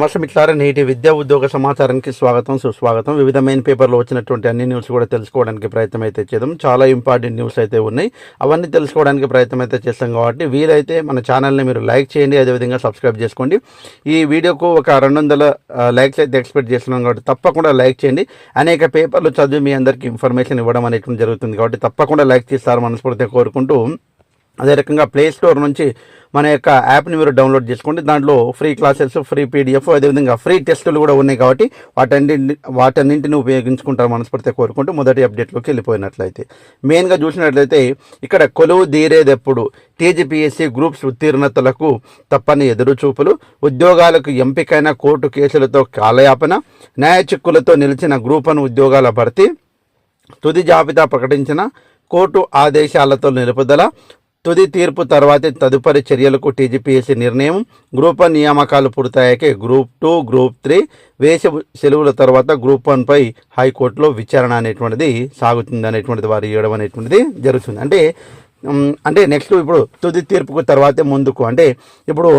నమస్తే మిట్లారా నేటి విద్యా ఉద్యోగ సమాచారానికి స్వాగతం సుస్వాగతం. వివిధ మెయిన్ పేపర్లో వచ్చినటువంటి అన్ని న్యూస్ కూడా తెలుసుకోవడానికి ప్రయత్నం అయితే చేద్దాం. చాలా ఇంపార్టెంట్ న్యూస్ అయితే ఉన్నాయి. అవన్నీ తెలుసుకోవడానికి ప్రయత్నం అయితే చేస్తాం కాబట్టి వీలైతే మన ఛానల్ని మీరు లైక్ చేయండి అదేవిధంగా సబ్స్క్రైబ్ చేసుకోండి. ఈ వీడియోకు ఒక రెండు వందల లైక్స్ అయితే ఎక్స్పెక్ట్ చేస్తున్నాం కాబట్టి తప్పకుండా లైక్ చేయండి. అనేక పేపర్లు చదివి మీ అందరికీ ఇన్ఫర్మేషన్ ఇవ్వడం అనేటువంటి జరుగుతుంది కాబట్టి తప్పకుండా లైక్ చేస్తారు మనస్ఫూర్తిగా కోరుకుంటూ అదే రకంగా ప్లే స్టోర్ నుంచి మన యొక్క యాప్ని మీరు డౌన్లోడ్ చేసుకోండి. దాంట్లో ఫ్రీ క్లాసెస్ ఫ్రీ పీడిఎఫ్ అదేవిధంగా ఫ్రీ టెస్టులు కూడా ఉన్నాయి కాబట్టి వాటన్ని వాటన్నింటిని ఉపయోగించుకుంటారు మనస్ఫూర్తిగా కోరుకుంటూ మొదటి అప్డేట్లోకి వెళ్ళిపోయినట్లయితే. మెయిన్గా చూసినట్లయితే ఇక్కడ కొలువు తీరేదెప్పుడు టీజీపీఎస్సీ గ్రూప్స్ ఉత్తీర్ణతలకు తప్పని ఎదురుచూపులు ఉద్యోగాలకు ఎంపికైన కోర్టు కేసులతో కాలయాపన న్యాయ చిక్కులతో నిలిచిన గ్రూప్ వన్ ఉద్యోగాల భర్తీ తుది జాబితా ప్రకటించిన కోర్టు ఆదేశాలతో నిలుపుదల తుది తీర్పు తర్వాతే తదుపరి చర్యలకు టీజీపీఎస్సీ నిర్ణయం. గ్రూప్ వన్ నియామకాలు పూర్తయ్యాకే గ్రూప్ టూ గ్రూప్ త్రీ వేష సెలవుల తర్వాత గ్రూప్ వన్పై హైకోర్టులో విచారణ అనేటువంటిది సాగుతుంది అనేటువంటిది వారు ఇవ్వడం అనేటువంటిది జరుగుతుంది. అంటే అంటే నెక్స్ట్ ఇప్పుడు తుది తీర్పుకు తర్వాతే ముందుకు. అంటే ఇప్పుడు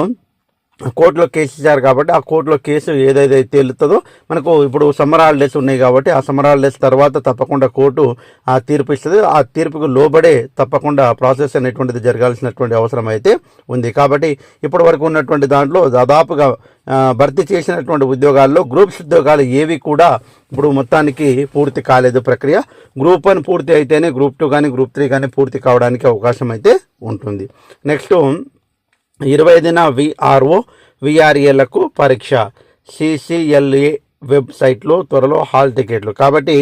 కోర్టులో కేసు ఇచ్చారు కాబట్టి ఆ కోర్టులో కేసు ఏదైతే తేలుతుందో మనకు ఇప్పుడు సమ్మర్ హాలిడేస్ ఉన్నాయి కాబట్టి ఆ సమ్మర్ హాలిడేస్ తర్వాత తప్పకుండా కోర్టు ఆ తీర్పు ఇస్తుంది. ఆ తీర్పుకు లోబడే తప్పకుండా ప్రాసెస్ అనేటువంటిది జరగాల్సినటువంటి అవసరం అయితే ఉంది. కాబట్టి ఇప్పటి వరకు ఉన్నటువంటి దాంట్లో దాదాపుగా భర్తీ చేసినటువంటి ఉద్యోగాల్లో గ్రూప్స్ ఉద్యోగాలు ఏవి కూడా ఇప్పుడు మొత్తానికి పూర్తి కాలేదు ప్రక్రియ. గ్రూప్ వన్ పూర్తి అయితేనే గ్రూప్ టూ కానీ గ్రూప్ త్రీ కానీ పూర్తి కావడానికి అవకాశం అయితే ఉంటుంది. నెక్స్ట్ ఇరవై ఐదున విఆర్ఓ విఆర్ఏలకు పరీక్ష. సిసిఎల్ఏ వెబ్సైట్లో త్వరలో హాల్ టికెట్లు. కాబట్టి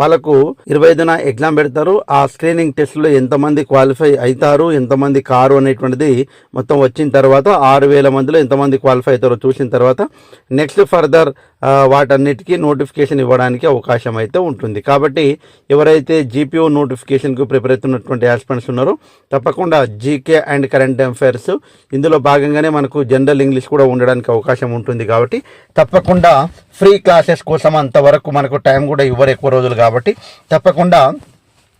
వాళ్ళకు ఇరవై ఐదున ఎగ్జామ్ పెడతారు. ఆ స్క్రీనింగ్ టెస్ట్లో ఎంతమంది క్వాలిఫై అవుతారు ఎంతమంది కారు అనేటువంటిది మొత్తం వచ్చిన తర్వాత ఆరు వేల మందిలో ఎంతమంది క్వాలిఫై అవుతారో చూసిన తర్వాత నెక్స్ట్ ఫర్దర్ వాటన్నిటికీ నోటిఫికేషన్ ఇవ్వడానికి అవకాశం అయితే ఉంటుంది. కాబట్టి ఎవరైతే జీపీఓ నోటిఫికేషన్కు ప్రిపేర్ అవుతున్నటువంటి యాస్పెంట్స్ ఉన్నారో తప్పకుండా జీకే అండ్ కరెంట్ అఫైర్స్ ఇందులో భాగంగానే మనకు జనరల్ ఇంగ్లీష్ కూడా ఉండడానికి అవకాశం ఉంటుంది కాబట్టి తప్పకుండా ఫ్రీ క్లాసెస్ కోసం అంతవరకు మనకు టైం కూడా ఇవ్వరు ఎక్కువ రోజులు కాబట్టి తప్పకుండా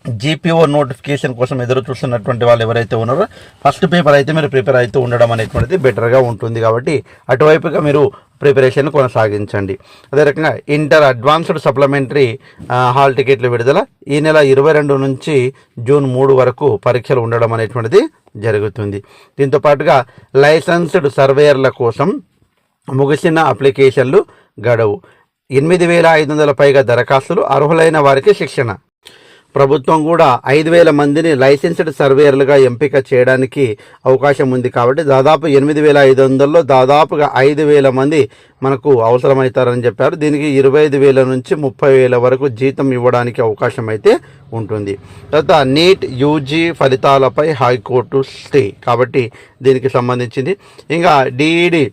జీపీఓ నోటిఫికేషన్ కోసం ఎదురు చూస్తున్నటువంటి వాళ్ళు ఎవరైతే ఉన్నారో ఫస్ట్ పేపర్ అయితే మీరు ప్రిపేర్ అవుతూ ఉండడం అనేటువంటిది బెటర్గా ఉంటుంది కాబట్టి అటువైపుగా మీరు ప్రిపరేషన్ కొనసాగించండి. అదే రకంగా ఇంటర్ అడ్వాన్స్డ్ సప్లిమెంటరీ హాల్ టికెట్లు విడుదల ఈ నెల ఇరవై రెండు నుంచి జూన్ మూడు వరకు పరీక్షలు ఉండడం అనేటువంటిది జరుగుతుంది. దీంతో పాటుగా లైసెన్స్డ్ సర్వేయర్ల కోసం ముగిసిన అప్లికేషన్లు గడవు. ఎనిమిది వేల ఐదు వందల పైగా దరఖాస్తులు అర్హులైన వారికి శిక్షణ. ప్రభుత్వం కూడా ఐదు వేల మందిని లైసెన్స్డ్ సర్వేయర్లుగా ఎంపిక చేయడానికి అవకాశం ఉంది కాబట్టి దాదాపు ఎనిమిది వేల ఐదు వందల్లో దాదాపుగా ఐదు వేల మంది మనకు అవసరమవుతారని చెప్పారు. దీనికి ఇరవై ఐదు వేల నుంచి ముప్పై వేల వరకు జీతం ఇవ్వడానికి అవకాశం అయితే ఉంటుంది. తర్వాత నీట్ యూజీ ఫలితాలపై హైకోర్టు స్టే కాబట్టి దీనికి సంబంధించింది. ఇంకా డిఈడి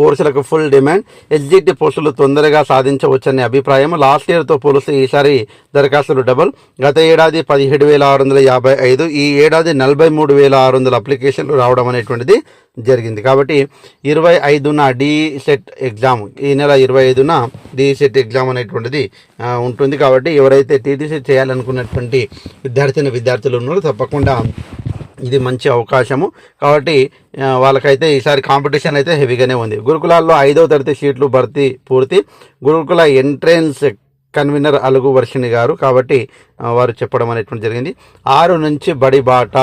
కోర్సులకు ఫుల్ డిమాండ్. ఎస్జిటి పోస్టులు తొందరగా సాధించవచ్చనే అభిప్రాయం లాస్ట్ ఇయర్తో పోలిస్తే ఈసారి దరఖాస్తులు డబుల్. గత ఏడాది పదిహేడు వేల ఆరు వందల యాభై ఐదు ఈ ఏడాది నలభై మూడు వేల ఆరు వందల అప్లికేషన్లు రావడం అనేటువంటిది జరిగింది. కాబట్టి ఇరవై ఐదున డి సెట్ ఎగ్జామ్ ఈ నెల ఇరవై ఐదున డి సెట్ ఎగ్జామ్ అనేటువంటిది ఉంటుంది. కాబట్టి ఎవరైతే టీటీసీ చేయాలనుకున్నటువంటి విద్యార్థిని విద్యార్థులు ఉన్నారో తప్పకుండా ఇది మంచి అవకాశము. కాబట్టి వాళ్ళకైతే ఈసారి కాంపిటీషన్ అయితే హెవీగానే ఉంది. గురుకులాల్లో ఐదవ తరగతి సీట్లు భర్తీ పూర్తి. గురుకుల ఎంట్రన్స్ కన్వీనర్ అలుగు వర్షిణి గారు కాబట్టి వారు చెప్పడం అనేటువంటి జరిగింది. ఆరు నుంచి బడి బాట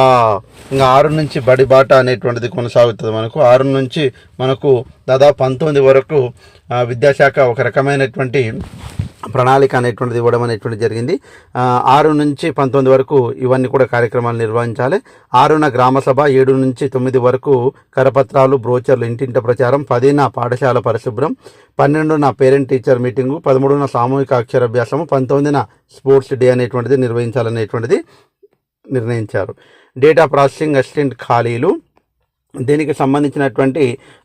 ఇంకా ఆరు నుంచి బడి బాట అనేటువంటిది కొనసాగుతుంది మనకు. ఆరు నుంచి మనకు దాదాపు పంతొమ్మిది వరకు విద్యాశాఖ ఒక రకమైనటువంటి ప్రణాళిక అనేటువంటిది ఇవ్వడం అనేటువంటిది జరిగింది. ఆరు నుంచి పంతొమ్మిది వరకు ఇవన్నీ కూడా కార్యక్రమాలు నిర్వహించాలి. ఆరున గ్రామ సభ ఏడు నుంచి తొమ్మిది వరకు కరపత్రాలు బ్రోచర్లు ఇంటింట ప్రచారం పదిన పాఠశాల పరిశుభ్రం పన్నెండున పేరెంట్ టీచర్ మీటింగు పదమూడున సామూహిక అక్షరాభ్యాసము పంతొమ్మిదిన స్పోర్ట్స్ డే అనేటువంటిది నిర్వహించాలనేటువంటిది నిర్ణయించారు. డేటా ప్రాసెసింగ్ అసిస్టెంట్ ఖాళీలు దీనికి సంబంధించినటువంటి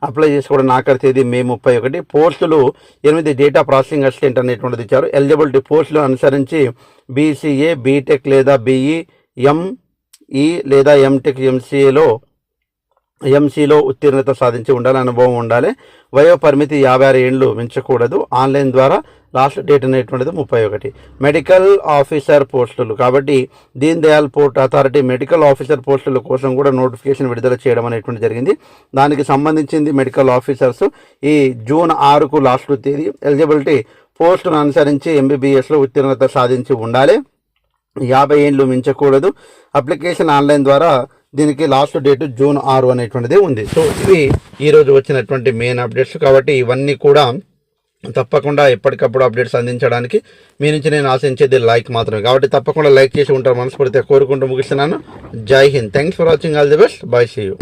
అప్లై చేసుకోవడం ఆఖరి తేదీ మే ముప్పై ఒకటి. పోస్టులు ఎనిమిది డేటా ప్రాసెసింగ్ అసిస్టెంట్ అనేటువంటిది ఇచ్చారు. ఎలిజిబిలిటీ పోస్టులు అనుసరించి బీసీఏ బీటెక్ లేదా బీఈ ఎంఈ లేదా ఎంటెక్ ఎంసీఏలో ఎంసీలో ఉత్తీర్ణత సాధించి ఉండాలి అనుభవం ఉండాలి. వయో పరిమితి యాభై ఆరు ఏండ్లు మించకూడదు. ఆన్లైన్ ద్వారా లాస్ట్ డేట్ అనేటువంటిది ముప్పై ఒకటి. మెడికల్ ఆఫీసర్ పోస్టులు. కాబట్టి Deen Dayal port authority medical officer పోస్టుల కోసం కూడా నోటిఫికేషన్ విడుదల చేయడం అనేటువంటి జరిగింది. దానికి సంబంధించింది మెడికల్ ఆఫీసర్స్ ఈ జూన్ ఆరుకు లాస్ట్ తేదీ ఎలిజిబిలిటీ పోస్టును అనుసరించి ఎంబీబీఎస్లో ఉత్తీర్ణత సాధించి ఉండాలి. యాభై ఏళ్ళు మించకూడదు. అప్లికేషన్ ఆన్లైన్ ద్వారా దీనికి లాస్ట్ డేట్ జూన్ ఆరు అనేటువంటిది ఉంది. సో ఇవి ఈరోజు వచ్చినటువంటి మెయిన్ అప్డేట్స్ కాబట్టి ఇవన్నీ కూడా తప్పకుండా ఎప్పటికప్పుడు అప్డేట్స్ అందించడానికి మీ నుంచి నేను ఆశించేది లైక్ మాత్రమే. కాబట్టి తప్పకుండా లైక్ చేసి ఉంటారు మనస్ఫూర్తిగా కోరుకుంటూ ముగిస్తున్నాను. Jai Hind. Thanks for watching all the best bye see you